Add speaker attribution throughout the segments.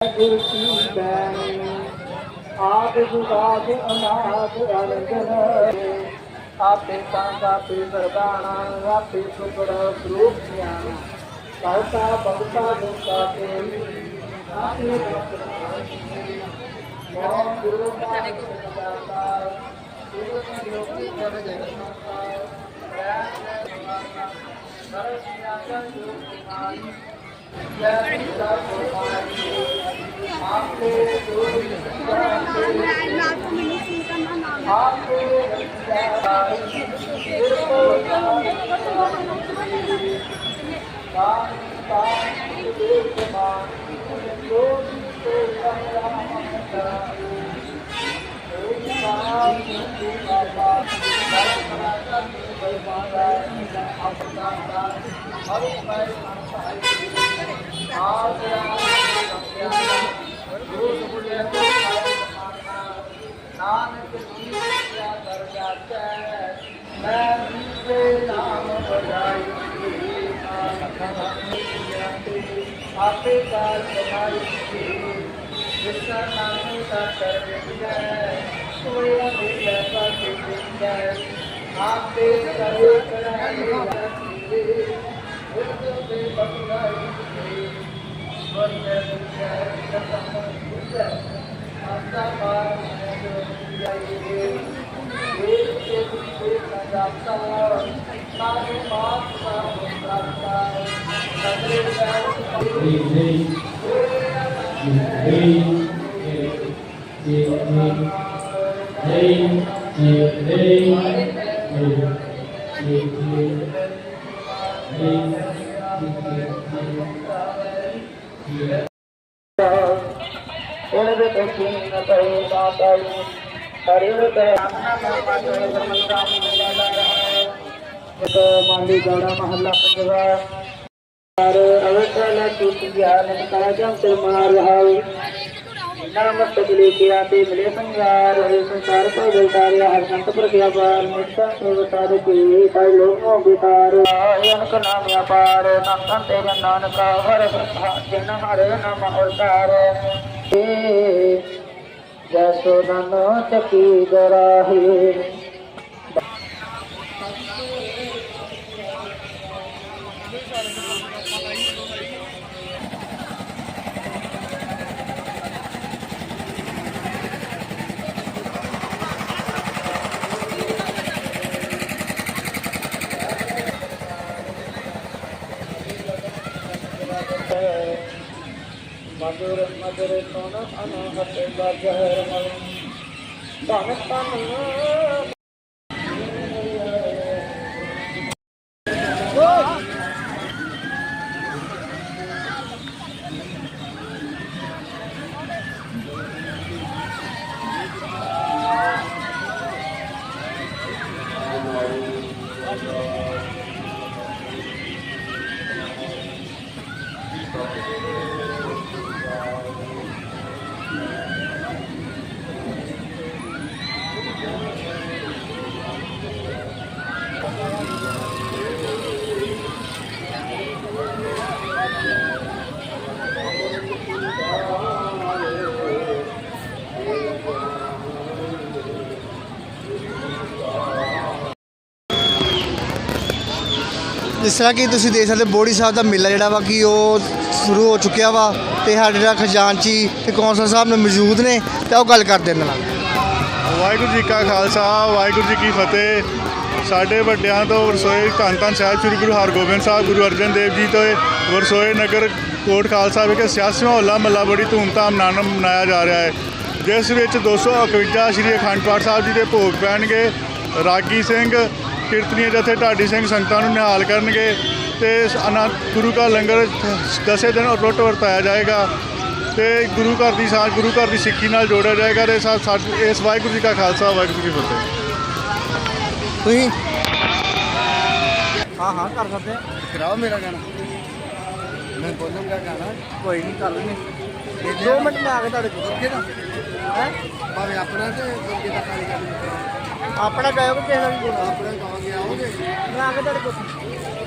Speaker 1: ਗੁਰ ਕੀ ਬੈਣੀ ਆਦ ਜੁਗਾਦ ਅਨਾਦ ਅਨੰਦਨ ਆਪੇ ਤਾਂ ਆਪੇ ਸਰਦਾਣਾ ਆਪੇ ਸੁਪੜ ਸਰੂਪ ਗਿਆਨ ਕਹਤਾ ਭਗਤਾ ਦੁਖਾ ਤੇਰੀ ਆਪੇ ਮੋਹ ਗੁਰੂ ਦਾ ਦਾਤਾ ਗੁਰੂ ਦੀ ਲੋਕੀ ਕਰ ਜਗਤ
Speaker 2: ਨਾਲ ਤੋਂ ਮੈਨੂੰ ਕੀ ਕਰਨਾ ਨਾਲ
Speaker 1: ਨਾਨਕ ਜੀ ਕਿਆ ਕਰ ਜਾਚੈ ਮੈਂ ਵੀਰੇ ਨਾਮ ਬਜਾਈ ਆਪੇ ਕਾਲ ਕਮਾਈ ਜਿਸ ਦਾ ਨਾਮ ਦਾ ਕਰ ਵਿੰਦੈ ਕੋਈ ਮਿਲਿਆ ਪਾਸੇ ਵਿੰਦੈ ਆਪੇ ਕਰੇ ਕਰਾਈ ਰਤੀ ਉਦ ਦੇ ਬਖਲਾਈ ਵਰਨੈ ਵਿਚਾਰ ਕਤਮ ਬੁਝੈ ਆਸਾ ਪਾਰ ਮੈਂ ਜੋ ਜਾਈਏ ਇਹ ਤੇ ਤੇ ਸਦਾਤਾ ਮਾਲੀ ਗੌੜਾ ਮਹੱਲਾ ਪੰਜਵਾ। ਪਰ ਅਵਸਲਾ ਕੀ ਗਿਆਨ ਕਰਾ ਜਮ ਤੇ ਮਾਰ ਰਹਾ ਨਾਮ ਤਕਲੀ ਕਿਆ ਤੇ ਮਿਲੇ ਸੰਗਾਰ ਹੋਏ ਸੰਸਾਰ ਕੋ ਬਲਤਾਰਿਆ ਹਰ ਸੰਤ ਪਰ ਕਿਆ ਪਾਰ ਮੁਕਤਾ ਸੋ ਬਤਾਰ ਕੀ ਤਾਇ ਲੋਕੋ ਬਿਤਾਰ ਅਨਕ ਨਾਮ ਅਪਾਰ ਨਾਮ ਤੇ ਨਾਨਕ, ਹਰ ਜਨ ਹਰ ਨਾਮ ਅਵਤਾਰ ਏ ਜਸੋਦਨ ਚਕੀ ਗਰਾਹੀ ਮధుਰ ਮధుਰ ਤੋਨ ਅਨਹਤ ਬਜਹਰ ਮਨ ਧਨ ਤਨ
Speaker 3: ਜਿਸ ਤਰ੍ਹਾਂ ਕਿ ਤੁਸੀਂ ਦੇਖ ਸਕਦੇ ਬੋੜੀ ਸਾਹਿਬ ਦਾ ਮੇਲਾ ਜਿਹੜਾ ਵਾ ਕਿ ਉਹ ਸ਼ੁਰੂ ਹੋ ਚੁੱਕਿਆ ਵਾ ਤੇ ਸਾਡੇ ਜਿਹੜਾ ਖਜ਼ਾਨਚੀ ਤੇ ਕੌਂਸਲ ਸਾਹਿਬ ਨੇ ਮੌਜੂਦ ਨੇ ਤੇ ਉਹ ਗੱਲ ਕਰਦੇ ਨੇ ਨਾਲ।
Speaker 4: ਵਾਹਿਗੁਰੂ ਜੀ ਕਾ ਖਾਲਸਾ, ਵਾਹਿਗੁਰੂ ਜੀ ਕੀ ਫਤਿਹ। ਸਾਡੇ ਵੱਡਿਆਂ ਤੋਂ ਵਰਸੋਏ ਧੰਨ ਧੰਨ ਸਾਹਿਬ ਸ੍ਰੀ ਗੁਰੂ ਹਰਗੋਬਿੰਦ ਸਾਹਿਬ, ਗੁਰੂ ਅਰਜਨ ਦੇਵ ਜੀ ਤੋਂ ਵਰਸੋਏ ਨਗਰ ਕੋਟ ਖਾਲਸਾ ਵਿਖੇ ਸਿਆਸੀ ਹੋਲਾ ਮਹੱਲਾ ਬੜੀ ਧੂਮਧਾਮ ਨਾਲ ਮਨਾਇਆ ਜਾ ਰਿਹਾ ਹੈ। ਜਿਸ ਵਿੱਚ 251 ਸ੍ਰੀ ਅਖੰਡ ਪਾਠ ਸਾਹਿਬ ਜੀ ਦੇ ਭੋਗ ਪੈਣਗੇ। ਰਾਗੀ ਸਿੰਘ ਕੀਰਤਨੀਏ ਜਥੇ ਢਾਡੀ ਸਿੰਘ ਸੰਗਤਾਂ ਨੂੰ ਨਿਹਾਲ ਕਰਨਗੇ ਤੇ ਅਨੰਦ ਗੁਰੂ ਕਾ ਲੰਗਰ ਦਸੇ ਦਿਨ ਅਟੁੱਟ ਵਰਤਾਇਆ ਜਾਏਗਾ ਤੇ ਗੁਰੂ ਘਰ ਦੀ ਸਾਂਝ ਗੁਰੂ ਘਰ ਦੀ ਸਿੱਖੀ ਨਾਲ ਜੋੜਿਆ ਜਾਏਗਾ ਤੇ ਇਸ ਵਾਹਿਗੁਰੂ ਜੀ ਕਾ ਖਾਲਸਾ ਵਾਹਿਗੁਰੂ ਜੀ ਕੀ ਫਤਿਹ।
Speaker 3: ਤੁਸੀਂ?
Speaker 1: ਹਾਂ ਹਾਂ ਕਰ ਸਕਦੇ
Speaker 3: ਕਰਾਓ ਮੇਰਾ ਗਾਣਾ।
Speaker 1: ਮੈਂ ਬੋਲੂੰਗਾ ਗਾਣਾ।
Speaker 3: ਕੋਈ ਨਹੀਂ ਕਰ ਲੈਣੇ
Speaker 1: 2 ਮਿੰਟ ਮੈਂ ਆ ਕੇ ਤੁਹਾਡੇ ਕੋਲ।
Speaker 3: ਕਿਹਦਾ
Speaker 1: ਹੈ?
Speaker 3: ਭਾਵੇਂ ਆਪਣਾ ਤੇ ਗੁਰਗੇ ਦਾ ਕਾਲੀ ਕਾਲੀ
Speaker 1: ਆਪਣਾ ਗਾਇਓ ਕਿ ਕਿਸੇ ਦਾ ਵੀ ਬੋਲਣਾ
Speaker 3: ਆਪਣਾ ਗਾਵਾਂਗੇ ਆਓਗੇ
Speaker 1: ਮੈਂ ਆ ਤੁਹਾਡੇ ਕੋਲ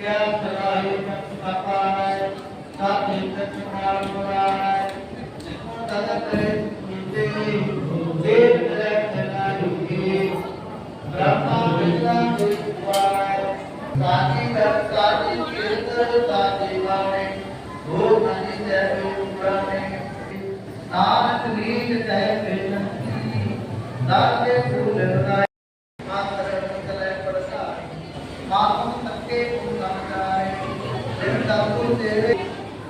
Speaker 1: क्या सदा ही पाता है साथ ही सत्य प्रदान हो रहा है जिसको दादा करे मिलते ही देव करे करना योगी ब्रह्मा विद्या के द्वार साथी कर साथी क्षेत्र साथी वाले हो धनी जय उपराने नाथ नील जय कृष्ण दाते फूल लगाए मात्र निकले प्रसाद मातुम ਪੁੰਨ ਜਾਏ ਜਿਨ ਦਾਤੂ ਤੇਰੇ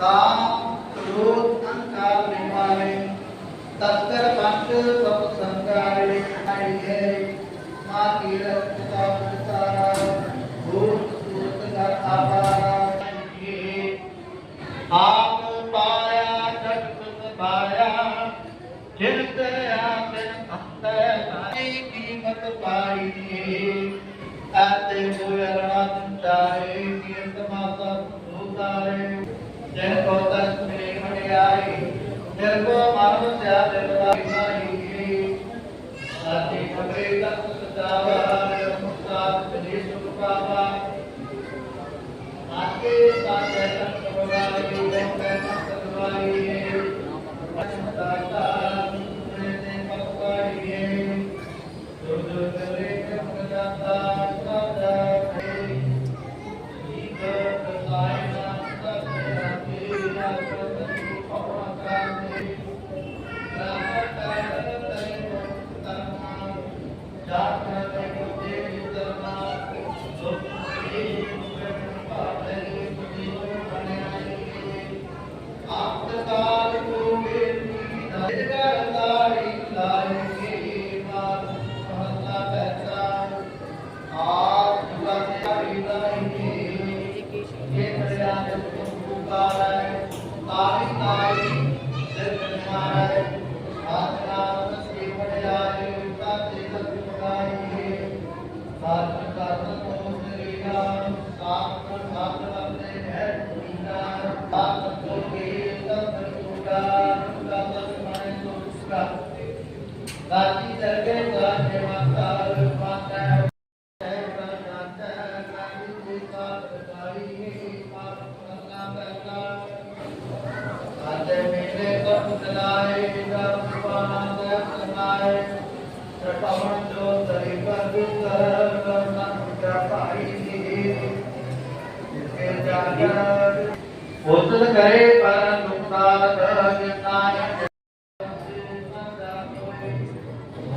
Speaker 1: ਕਾਮ ਕ੍ਰੋਧ, ਅਹੰਕਾਰ ਨਿਵਾਰੇ ਤਤਕਰ ਪੰਚ ਸਭ ਸੰਗਾਰੇ ਆਈਏ ਮਾ ਤੀਰਥ ਦਾ ਪ੍ਰਸਾਰਾ ਭੂਤ ਸੂਤ ਕਰ ਆਵਾਰਾ। ਆਪ ਪਾਇਆ, ਜਗਤ ਪਾਇਆ। ਜਿਤ ਆਪਨ ਅੰਤਰ ਨਾਈ ਕੀਮਤ ਪਾਈ ਕਾਤੇ ਬੁਇਰਾ ਤਾਰੇ ਕੀਰਤ ਮਾਤਾ ਭੂਤਾਰੇ ਜੈ ਕੋ ਤਸ ਮੇ ਮੜਿਆਈ ਜਰ ਕੋ ਮਾਨੁ ਸਿਆ ਦੇਵਾ ਮਾਈ ਕੀ ਸਾਤੇ ਖਬਰੇ ਤਤ ਸਦਾਵਾ ਮੁਕਤਾ ਜੇ ਸੁਖ ਪਾਵਾ। ਆਕੇ ਸਾਤੇ ਤਨ ਪ੍ਰਵਾਹੀ ਦੇ ਮੈਂ ਸਤਵਾਈ ਹੈ ਅਸਤਾ ਤਾ ਤੇ ਪਕਵਾਈ ਹੈ ਦੁਰਦ ਦਾਤੀ ਦਰਗੇ ਦਾ ਮਾਤਾ ਮਾਤਾ ਹੈ ਪ੍ਰਣਾਤਾ ਕਾਹੀ ਦੇ ਸਾਧ ਕਾਹੀ ਮਾਰ ਕਰਨਾ ਪੈਦਾ ਆਤੇ ਮੇਰੇ ਕਪ ਚਲਾਏ ਜਪ ਪਾਣਾ ਦੇ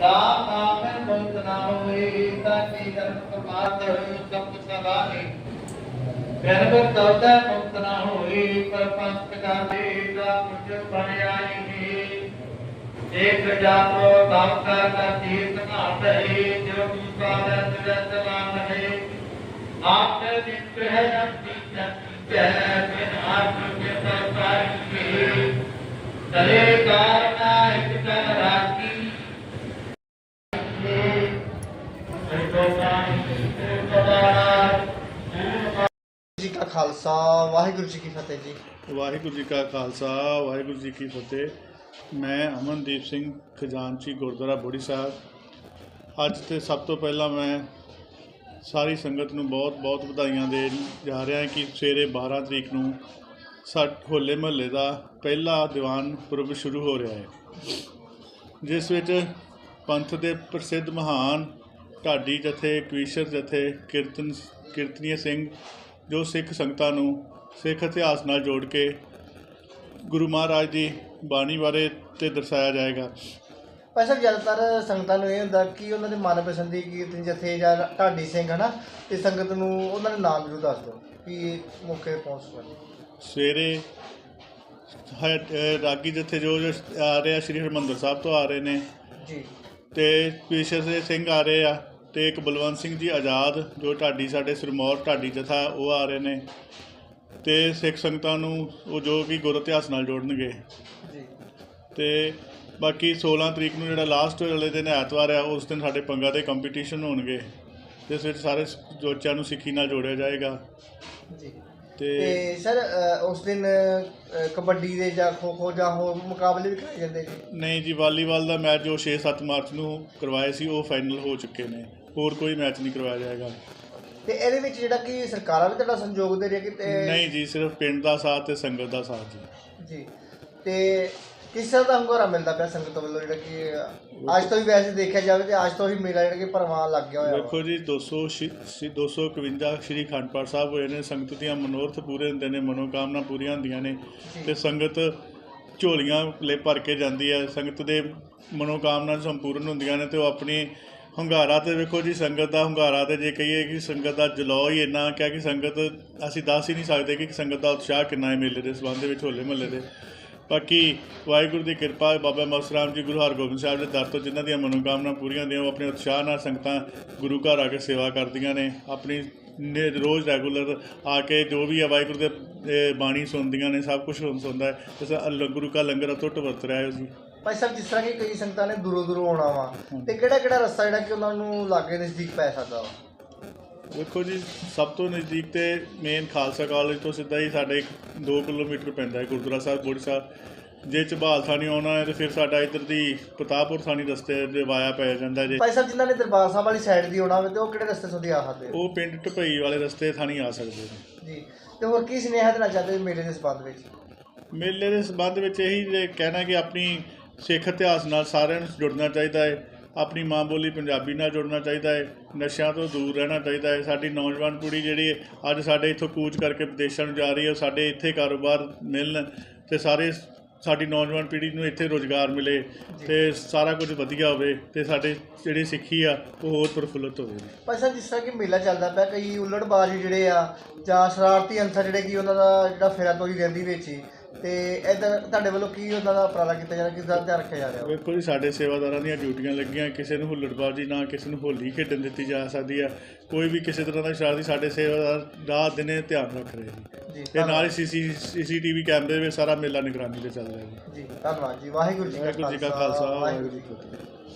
Speaker 1: ਰਾਮ ਨਾਮ ਮੈਂ ਮੁਕਤ ਨਾ ਹੋਏ ਤਾਕੀ ਧਰਮ ਕਮਾਤ ਹੋਈ ਸਭ ਸਵਾਹੀ ਗਰਭ ਤਉਦਾ ਮੁਕਤ ਨਾ ਹੋਈ ਪਰ ਪੰਥ ਕਾ ਦੇਦਾ ਮੁਝ ਬਣ ਆਈ ਇੱਕ ਜਾਤੋ ਕੰਮ ਕਰ ਕਰ ਤੀਰਥ ਘਾਟ ਹੈ ਜੋ ਵਿਕਾਰ ਤੁਰਤ ਲਾਨ ਹੈ ਆਪ ਨਿਤ ਹੈ ਅੰਤੀ ਜਨ ਜੈ ਬਿਨ ਆਤਮ ਕੇ ਸਰਕਾਰ ਕੀ ਤਰੇ ਕਾਰਨਾ
Speaker 3: ਖਾਲਸਾ, ਵਾਹਿਗੁਰੂ ਜੀ ਕੀ ਫਤਿਹ ਜੀ।
Speaker 4: ਵਾਹਿਗੁਰੂ ਜੀ ਕਾ ਖਾਲਸਾ, ਵਾਹਿਗੁਰੂ ਜੀ ਕੀ ਫਤਿਹ। ਮੈਂ ਅਮਨਦੀਪ ਸਿੰਘ ਖਜ਼ਾਨਚੀ, ਗੁਰਦੁਆਰਾ ਬੋੜੀ ਸਾਹਿਬ। ਅੱਜ ਤੇ ਸਭ ਤੋਂ ਪਹਿਲਾਂ ਮੈਂ ਸਾਰੀ ਸੰਗਤ ਨੂੰ ਬਹੁਤ-ਬਹੁਤ ਵਧਾਈਆਂ ਦੇਣ ਜਾ ਰਿਹਾ ਕਿ ਸਵੇਰੇ 12 ਤਰੀਕ ਨੂੰ ਸਾ ਹੋਲੇ ਮਹੱਲੇ ਦਾ ਪਹਿਲਾ ਦੀਵਾਨ ਪੁਰਬ ਸ਼ੁਰੂ ਹੋ ਰਿਹਾ ਹੈ। ਜਿਸ ਵਿੱਚ ਪੰਥ ਦੇ ਪ੍ਰਸਿੱਧ ਮਹਾਨ ਢਾਡੀ ਜਥੇ, ਕਵੀਸ਼ਰ ਜਥੇ, ਕੀਰਤਨ ਕੀਰਤਨੀय ਸਿੰਘ ਜੋ ਸਿੱਖ ਸੰਗਤਾਂ ਨੂੰ ਸਿੱਖ ਇਤਿਹਾਸ ਨਾਲ ਜੋੜ ਕੇ ਗੁਰੂ ਮਹਾਰਾਜ ਦੀ ਬਾਣੀ ਬਾਰੇ ਤੇ ਦਰਸਾਇਆ ਜਾਏਗਾ।
Speaker 3: ਸਾਹਿਬ ਜ਼ਿਆਦਾਤਰ ਸੰਗਤਾਂ ਨੂੰ ਇਹ ਹੁੰਦਾ ਕਿ ਉਹਨਾਂ ਦੇ ਮਨਪਸੰਦੀ ਕੀਰਤਨ ਜਥੇ ਜਾਂ ਢਾਡੀ ਸਿੰਘ ਹਨਾ ਤੇ ਸੰਗਤ ਨੂੰ ਉਹਨਾਂ ਦੇ ਨਾਮ ਜ਼ਰੂਰ ਦੱਸ ਦਿਓ ਕਿ ਮੌਕੇ ਪਹੁੰਚ ਸਕਣ।
Speaker 4: ਸਵੇਰੇ ਰਾਗੀ ਜਥੇ ਜੋ ਜੋ ਆ ਰਹੇ ਆ ਸ਼੍ਰੀ ਹਰਿਮੰਦਰ ਸਾਹਿਬ ਤੋਂ ਆ ਰਹੇ ਨੇ
Speaker 3: ਜੀ।
Speaker 4: ਤੇ ਪੀਸ਼ਰ ਸਿੰਘ ਆ ਰਹੇ ਆ। ਤੇ ਇੱਕ ਬਲਵੰਤ ਸਿੰਘ ਜੀ ਆਜ਼ਾਦ ਜੋ ਢਾਡੀ ਸਾਡੇ ਸਿਰਮੌਰ ਢਾਡੀ ਜਥਾ ਉਹ ਆ ਰਹੇ ਨੇ। ਤੇ ਸਿੱਖ ਸੰਗਤਾਂ ਨੂੰ ਉਹ ਜੋ ਵੀ ਗੁਰ ਇਤਿਹਾਸ ਨਾਲ ਜੋੜਨਗੇ।
Speaker 3: ਜੀ।
Speaker 4: ਤੇ ਬਾਕੀ 16 ਤਰੀਕ ਨੂੰ ਜਿਹੜਾ ਲਾਸਟ ਵਾਲੇ ਦਿਨ ਐਤਵਾਰ ਆ ਉਸ ਦਿਨ ਸਾਡੇ ਪੰਗਾ ਦੇ ਕੰਪੀਟੀਸ਼ਨ ਹੋਣਗੇ ਜਿਸ ਵਿੱਚ ਸਾਰੇ ਬੱਚਿਆਂ ਨੂੰ ਸਿੱਖੀ ਨਾਲ ਜੋੜਿਆ ਜਾਏਗਾ।
Speaker 3: ਜੀ।
Speaker 4: ਤੇ
Speaker 3: ਸਰ ਉਸ ਦਿਨ ਕਬੱਡੀ ਦੇ ਜਾਂ ਖੋ ਖੋ ਜਾਂ ਹੋਰ ਮੁਕਾਬਲੇ ਵੀ ਕਰਾਏ ਜਾਂਦੇ
Speaker 4: ਨਹੀਂ ਜੀ ਵਾਲੀਬਾਲ ਦਾ ਮੈਚ ਜੋ 6-7 ਮਾਰਚ ਨੂੰ ਕਰਵਾਏ ਸੀ ਉਹ ਫਾਈਨਲ ਹੋ ਚੁੱਕੇ ਨੇ। ਹੋਰ ਕੋਈ ਮੈਚ ਨਹੀਂ ਕਰਵਾਇਆ ਜਾਏਗਾ।
Speaker 3: ਤੇ ਇਹਦੇ ਵਿੱਚ ਜਿਹੜਾ ਕਿ ਸਰਕਾਰਾਂ ਵੀ ਤੁਹਾਡਾ ਸੰਯੋਗ ਦੇ ਰਹੀ ਕਿ ਤੇ
Speaker 4: ਨਹੀਂ ਜੀ ਸਿਰਫ ਪਿੰਡ ਦਾ ਸਾਥ ਤੇ ਸੰਗਤ ਦਾ ਸਾਥ ਜੀ।
Speaker 3: ਜੀ। ਤੇ ਕਿਸ ਤਰ੍ਹਾਂ ਦਾ ਹੰਗਾਰਾ ਮਿਲਦਾ ਪਿਆ ਸੰਗਤ ਵੱਲੋਂ ਜਿਹੜਾ ਕਿ ਅੱਜ ਤੋਂ ਹੀ ਵੈਸੇ ਦੇਖਿਆ ਜਾਵੇ ਤੇ ਅੱਜ ਤੋਂ ਹੀ ਮੇਲਾ ਜਿਹੜਾ ਕਿ ਭਰਵਾਂ ਲੱਗ ਗਿਆ ਹੋਇਆ ਵਾ।
Speaker 4: ਦੇਖੋ ਜੀ 200 ਸ਼ੀ- ਸ਼ੀ- 251 ਸ਼੍ਰੀ ਅਖੰਡ ਪਾਠ ਸਾਹਿਬ ਹੋਏ ਨੇ ਸੰਗਤ ਦੀਆਂ ਮਨੋਰਥ ਪੂਰੇ ਹੁੰਦੇ ਨੇ ਮਨੋਕਾਮਨਾ ਪੂਰੀਆਂ ਹੁੰਦੀਆਂ ਨੇ ਤੇ ਸੰਗਤ ਝੋਲੀਆਂ ਲੈ ਭਰ ਕੇ ਜਾਂਦੀ ਹੈ। ਸੰਗਤ ਦੇ ਮਨੋਕਾਮਨਾ ਸੰਪੂਰਨ ਹੁੰਦੀਆਂ ਨੇ ਤੇ ਉਹ ਆਪਣੀ ਹੁੰਗਾਰਾ ਤੇ ਵੇਖੋ ਜੀ, ਸੰਗਤ ਦਾ ਹੁੰਗਾਰਾ ਤੇ ਜੇ ਕਹੀਏ ਕਿ ਸੰਗਤ ਦਾ ਜਲੌ ਹੀ ਇੰਨਾ ਕਿਹਾ ਕਿ ਸੰਗਤ, ਅਸੀਂ ਦੱਸ ਹੀ ਨਹੀਂ ਸਕਦੇ ਕਿ ਸੰਗਤ ਦਾ ਉਤਸ਼ਾਹ ਕਿੰਨਾ ਹੈ ਮੇਲੇ ਦੇ ਸੰਬੰਧ ਵਿੱਚ, ਹੋਲੇ ਮਹੱਲੇ ਦੇ। ਬਾਕੀ ਵਾਹਿਗੁਰੂ ਦੀ ਕਿਰਪਾ, ਬਾਬਾ ਮਸਰਾਮ ਜੀ, ਗੁਰੂ ਹਰਗੋਬਿੰਦ ਸਾਹਿਬ ਦੇ ਦਰ ਤੋਂ ਜਿਨ੍ਹਾਂ ਦੀਆਂ ਮਨੋਕਾਮਨਾ ਪੂਰੀਆਂ ਹੁੰਦੀਆਂ, ਉਹ ਆਪਣੇ ਉਤਸ਼ਾਹ ਨਾਲ ਸੰਗਤਾਂ ਗੁਰੂ ਘਰ ਆ ਕੇ ਸੇਵਾ ਕਰਦੀਆਂ ਨੇ, ਆਪਣੀ ਨੇ- ਰੋਜ਼ ਰੈਗੂਲਰ ਆ ਕੇ ਜੋ ਵੀ ਹੈ ਵਾਹਿਗੁਰੂ ਦੇ ਬਾਣੀ ਸੁਣਦੀਆਂ ਨੇ, ਸਭ ਕੁਝ ਸੁਣਦਾ ਹੈ। ਤੇ ਗੁਰੂ ਕਾ ਲੰਗਰ ਅਟੁੱਟ ਵਰਤ ਰਿਹਾ ਹੈ ਜੀ।
Speaker 3: ਭਾਈ ਸਾਹਿਬ ਜਿਸ ਤਰ੍ਹਾਂ ਕਿ ਕਈ ਸੰਗਤਾਂ ਨੇ ਦੂਰੋਂ ਦੂਰੋਂ ਆਉਣਾ ਵਾ ਤੇ ਕਿਹੜਾ ਕਿਹੜਾ ਰਸਤਾ ਜਿਹੜਾ ਕਿ ਉਹਨਾਂ ਨੂੰ ਲਾਗੇ ਨਜ਼ਦੀਕ ਪੈ ਸਕਦਾ ਵਾ?
Speaker 4: ਵੇਖੋ ਜੀ ਸਭ ਤੋਂ ਨਜ਼ਦੀਕ ਤੇ ਮੇਨ ਖਾਲਸਾ ਕਾਲਜ ਤੋਂ ਸਿੱਧਾ ਹੀ ਸਾਡੇ 2 ਕਿਲੋਮੀਟਰ ਪੈਂਦਾ ਹੈ ਗੁਰਦੁਆਰਾ ਸਾਹਿਬ ਬੋੜੀ ਸਾਹਿਬ। ਜੇ ਝਬਾਲ ਥਾਣੀ ਆਉਣਾ ਹੈ ਤੇ ਫਿਰ ਸਾਡਾ ਇੱਧਰ ਦੀ ਪ੍ਰਤਾਪਪੁਰ ਥਾਣੀ ਰਸਤੇ ਦੇ ਵਾਇਆ ਪੈ ਜਾਂਦਾ ਜੇ।
Speaker 3: ਭਾਈ ਸਾਹਿਬ ਜਿਨ੍ਹਾਂ ਨੇ ਦਰਬਾਰ ਸਾਹਿਬ ਵਾਲੀ ਸਾਈਡ ਦੀ ਆਉਣਾ ਹੋਵੇ ਤੇ ਉਹ ਕਿਹੜੇ ਰਸਤੇ ਤੋਂ ਦੀ ਆ ਸਕਦੇ?
Speaker 4: ਉਹ ਪਿੰਡ ਢਪਈ ਵਾਲੇ ਰਸਤੇ ਥਾਣੀ ਆ ਸਕਦੇ ਨੇ।
Speaker 3: ਜੀ ਤੇ ਹੋਰ ਕੀ ਸੁਨੇਹਾ ਦੇਣਾ ਚਾਹਦੇ ਹੋ ਮੇਲੇ ਦੇ ਸੰਬੰਧ ਵਿੱਚ?
Speaker 4: ਮੇਲੇ ਦੇ ਸੰਬੰਧ ਵਿੱਚ ਇਹੀ ਜੇ ਕਹਿਣਾ ਕਿ ਆਪਣੀ ਸਿੱਖ ਇਤਿਹਾਸ ਨਾਲ ਸਾਰਿਆਂ ਨੂੰ ਜੁੜਨਾ ਚਾਹੀਦਾ ਹੈ। ਆਪਣੀ ਮਾਂ ਬੋਲੀ ਪੰਜਾਬੀ ਨਾਲ ਜੁੜਨਾ ਚਾਹੀਦਾ ਹੈ। ਨਸ਼ਿਆਂ ਤੋਂ ਦੂਰ ਰਹਿਣਾ ਚਾਹੀਦਾ ਹੈ। ਸਾਡੀ ਨੌਜਵਾਨ ਪੀੜ੍ਹੀ ਜਿਹੜੀ ਹੈ, ਅੱਜ ਸਾਡੇ ਇੱਥੋਂ ਕੂਚ ਕਰਕੇ ਵਿਦੇਸ਼ਾਂ ਨੂੰ ਜਾ ਰਹੀ ਹੈ ਸਾਡੇ ਇੱਥੇ ਕਾਰੋਬਾਰ ਮਿਲਣ ਤੇ ਸਾਰੇ ਸਾਡੀ ਨੌਜਵਾਨ ਪੀੜ੍ਹੀ ਨੂੰ ਇੱਥੇ ਰੋਜ਼ਗਾਰ ਮਿਲੇ ਤੇ ਸਾਰਾ ਕੁਝ ਵਧੀਆ ਹੋਵੇ ਤੇ ਸਾਡੇ ਜਿਹੜੀ ਸਿੱਖੀ ਆ ਉਹ ਹੋਰ ਪ੍ਰਫੁੱਲਤ ਹੋਵੇ।
Speaker 3: ਭਾਈ ਸਾਹਿਬ ਜਿਸ ਤਰ੍ਹਾਂ ਕਿ ਮੇਲਾ ਚੱਲਦਾ ਪਿਆ ਕਈ ਉਲੜਬਾਜ਼ ਜਿਹੜੇ ਆ ਜਾਂ ਸ਼ਰਾਰਤੀ ਅੰਸਰ ਜਿਹੜੇ ਕਿ ਉਹਨਾਂ ਦਾ ਜਿਹੜਾ ਫੇਰਾ ਤੋਰੀ ਰਹਿੰਦੀ ਵਿੱਚ ਹੀ ਤੇ ਇਧਰ ਤੁਹਾਡੇ ਵੱਲੋਂ ਕੀ ਉਹਨਾਂ ਦਾ ਉਪਰਾਲਾ ਕੀਤਾ ਜਾ ਰਿਹਾ ਕਿਸ ਦਾ ਧਿਆਨ ਰੱਖਿਆ ਜਾ ਰਿਹਾ?
Speaker 4: ਵੇਖੋ ਜੀ ਸਾਡੇ ਸੇਵਾਦਾਰਾਂ ਦੀਆਂ ਡਿਊਟੀਆਂ ਲੱਗੀਆਂ ਕਿਸੇ ਨੂੰ ਹੁੱਲੜਬਾਜ਼ੀ ਨਾ ਕਿਸੇ ਨੂੰ ਹੋਲੀ ਖੇਡਣ ਦਿੱਤੀ ਜਾ ਸਕਦੀ ਹੈ ਕੋਈ ਵੀ ਕਿਸੇ ਤਰ੍ਹਾਂ ਦਾ ਸ਼ਰਾਰਤੀ ਸਾਡੇ ਸੇਵਾਦਾਰ ਰਾਤ ਦਿਨੇ ਧਿਆਨ ਰੱਖ ਰਹੇ ਜੀ।
Speaker 3: ਜੀ
Speaker 4: ਤੇ ਨਾਲ ਹੀ ਸੀਸੀ ਸੀਸੀਟੀਵੀ ਕੈਮਰੇ ਵਿੱਚ ਸਾਰਾ ਮੇਲਾ ਨਿਗਰਾਨੀ ਤੇ ਚੱਲ ਰਿਹਾ ਜੀ।
Speaker 3: ਜੀ ਧੰਨਵਾਦ ਜੀ ਵਾਹਿਗੁਰੂ ਜੀ
Speaker 4: ਵਾਹਿਗੁਰੂ ਜੀ ਕਾ ਖਾਲਸਾ ਵਾਹਿਗੁਰੂ ਜੀ ਕੀ ਫਤਿਹ।